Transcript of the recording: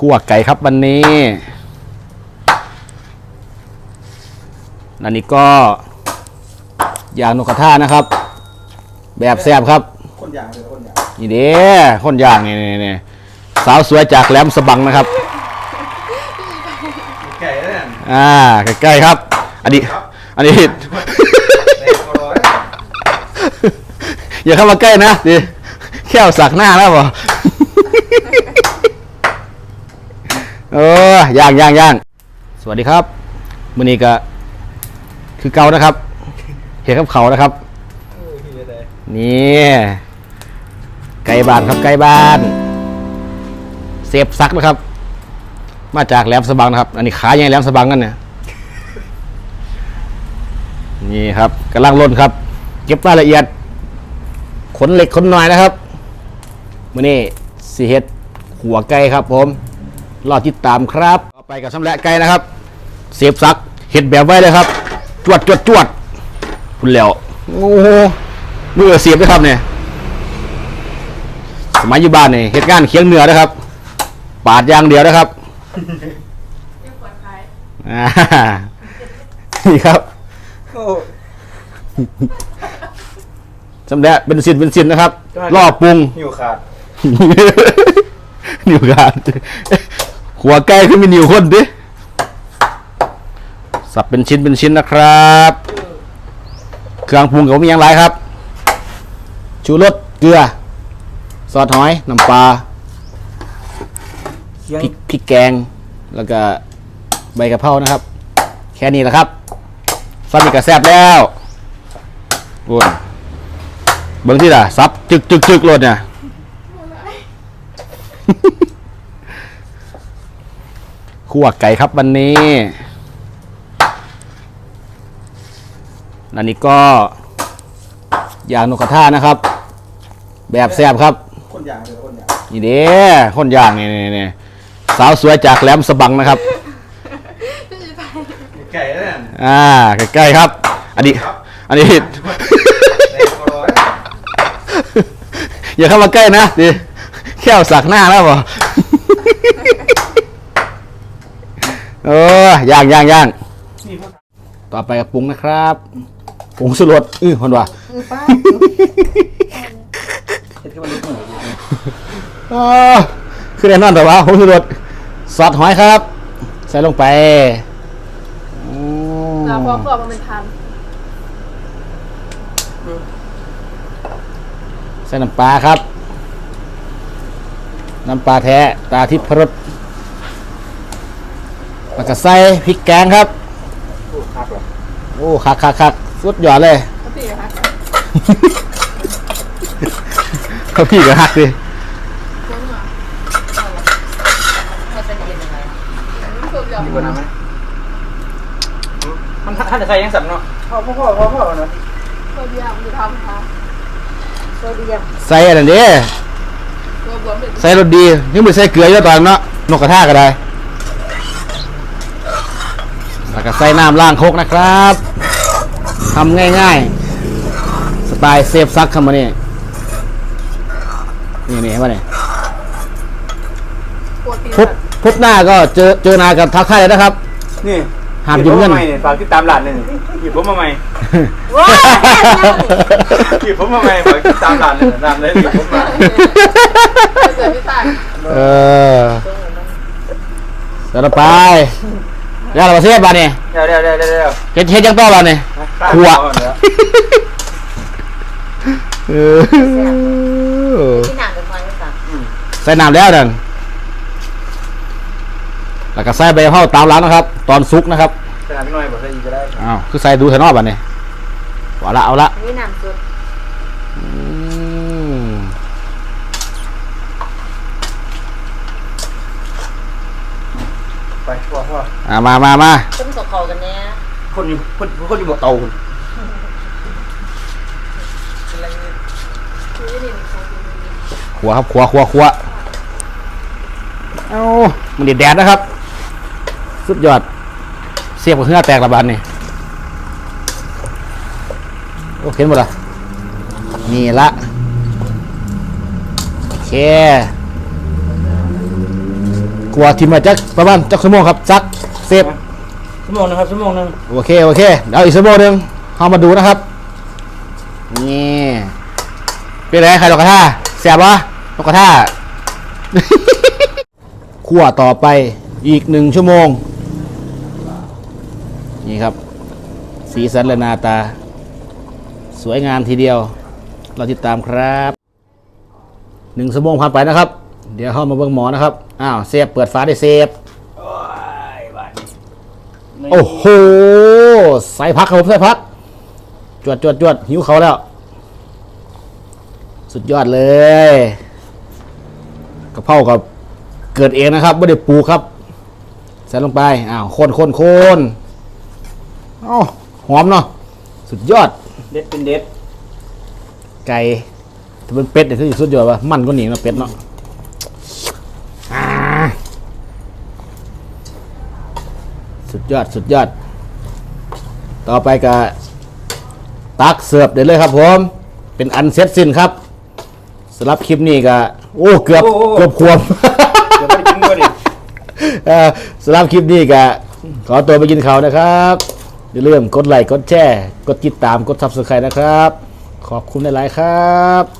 คั่วไก่ครับวันนี้อันนี้ก็ย่างนกกระทานะครับ แบบแซ่บครับคนอย่างเลยคนอย่างนี่เด้คนย่างนี่นี่นี่สาวสวยจากแหลมสะบังนะครับไก่แล้วเนี่ยอ่าใกล้ๆครับ อันนี้ อันนี้ แรงเขาร้อยอย่าเข้ามาใกล้นะดิแค่วสักหน้าแล้วบ่ เออย่างย่างย่างสวัสดีครับมื้อนี้ก็คือเก่านะครับ เห็ดกับเขานะครับ นี่ไก่บ้านครับไก่บ้านเซฟซักนะครับ มาจากแหลมสะบังนะครับ อันนี้ขายยังแหลมสะบังกันเนี่ยนี่ครับกำลังล่นครับ เก็บรายละเอียด ขนเหล็กขนหน่อยนะครับมือนี้สีเห็ดหัวไก่ครับผม รอติดตามครับต่อไปกับสำแหละไก่นะครับ เสียบซักเห็ดแบบไว้เลยครับ จวดจวดจวดคุณแล้วโอ้โหมือเสียบด้วยครับเนี่ยสมัยอยู่บ้านเนี่ยเหตุการณ์เคียงเหนือนะครับ ปาดอย่างเดียวนะครับยังปวดท้ายอ่านี่ครับโอ้สำแหละเป็นสินเป็นสินนะครับ รอบปรุงหิวขาดนิวการ หัวไก่ขึ้นมีนิวคนดิสับเป็นชิ้นเป็นชิ้นนะครับ เครื่องปรุงก็มีอย่างไรครับ ชูรสเกลือ ซอสหอย น้ำปลาเคียงพริกพริกแกง แล้วก็ใบกะเพรานะครับ แค่นี้แหละครับซอสนี่ก็แซ่บแล้วโอ้ยเบิ่งที่ล่ะซับจึกจึกจึกรสเนี่ย คั่วไก่ครับวันนี้ อันนี้ก็ย่างนกกระทานะครับ แบบแซ่บครับ คนอย่างเลยคนอย่างนี่เด้คนย่างนี่นี่นี่สาวสวยจากแหลมสะบังนะครับ ไก่แล้วเนี่ยอ่าใกล้ๆครับ อันนี้ อันนี้แรงเขาร้อยอย่าเข้ามาใกล้นะดิแค่วสักหน้าแล้วบ่ เออย่างย่างย่างนี่พวกต่อไปกับปรุงนะครับปรุงสุรสอื้อคนว่าเห็ดที่มันลุกเหมือนเออคือแน่นอนแต่ว่าผงสุรสซอสหอยครับ ใส่ลงไปอืมเราพอเพื่อมันเป็นทันใส่น้ำปลาครับ น้ำปลาแท้ ตาทิพย์พรส แล้วก็ใส่พริกแกงครับ โอ้คักเหรอโอ้คักคักคักสุดยอดเลยก็ตีนะคะเขาพี่ก็ฮักดิคุ้มอะมันจะเย็นยังไงมันสุดยอดดีกว่าน้ำไหมมันท่านจะใส่ยังสับเนาะพ่อพ่อพ่อพ่อพ่อเนาะตัวเดียวมันจะทำค่ะโซเดียมใส่อันนั้นดิตัวบวมเป็นใส่รสดียังไม่ใส่เกลือเยอะตอนเนาะนกกระทาก็ได้ แล้วก็ใส่น้ำล้างโคกนะครับทำง่ายๆ สไตล์เซฟซักคำมานี่นี่นี่เห็นไหมเนี่ยปวดตีนพบพบหน้าก็เจอเจอหนากับทักทายเลยนะครับ นี่ห้ามยืมเงินหบผมมาใหม่เนี่ยฝากติดตามหลานเลยนี่หยิบผมมาใหม่ว้าวหยิบผมมาใหม่ฝากติดตามหลานเลยหลานเลยหยิบผมมาเสือพี่ตายเออเดี๋ยวเราไป เดี๋ยวเราไปเสียบาเนี่ยเดี๋ยวเดี๋ยวเดี๋ยวเดี๋ยวเดี๋ยวเฮ็ดเฮ็ดยังต่อบาเนี่ยขวเออที่หนังเป็นความรู้สึกใส่น้ำแล้วนั่นแล้วก็ใส่ใบกะเพราตามร้านนะครับ ตอนซุกนะครับขนาดพี่น้อยบอกใส่อีกก็ได้อ้าวคือใส่ดูเถอะเนอกบัดนี้เอาละเอาละนี่หนังสุด อืม ไปพ่อพ่ ออ่ามามามาต้มสกเขากันเนี้ยคนอยู่คนคนอยู่บนเตาคุณคือนี่นี่เขากินขัวครับขัวขัวขัวเอามันเด็ดแดดนะครับ สุดยอด เสียบกับเครื่องแตกระบาดนี่โอ้เห็นหมดละนี่ละโอเคกลัวทีมมาจักประมาณจักชั่วโมงครับซัก เซฟชั่วโมงนึงครับชั่วโมงนึงโอเคโอเคเดี๋ยวอีกชั่วโมงหนึงเข้ามาดูนะครับนี่เป็นไรใครดอกกระท่าแสบวะดอกกระท่าคั่วต่อไปอีกหนึ่งชั่วโมง นี่ครับ สีสันและหนาตา สวยงามทีเดียว เราติดตามครับหนึ่งชั่วโมงผ่านไปนะครับ เดี๋ยวเข้ามาเบิ่งหมอนะครับ อ้าวเซฟเปิดฟ้าได้เซฟโอ้ยบาดนี้ โอ้โห ใส่พักครับผมใส่พัก จวดจวดจวดหิวเขาแล้ว สุดยอดเลยกระเพรากับเกิดเองนะครับไม่ได้ปลูกครับ ใส่ลงไป อ้าวคนคนคนอ้าวหอมเนาะ สุดยอด เด็ดเป็นเด็ด ไก่ถ้าเป็นเป็ดเนี่ยคือสุดยอดว่ะมันก็หนีเนาะเป็ดเนาะอ่า สุดยอดสุดยอด ต่อไปก็ตักเสิร์ฟเดี๋ยวเลยครับผม เป็นอันเสร็จสิ้นครับสำหรับคลิปนี้ก็โอ้เกือบเกือบควม เดี๋ยวไปกินก็ดิ เอ่อสำหรับคลิปนี้ก็ขอตัวไปกินข้าวนะครับ อย่าลืมกดไลค์กดแชร์ กดติดตามกด subscribe นะครับ ขอบคุณหลายๆครับ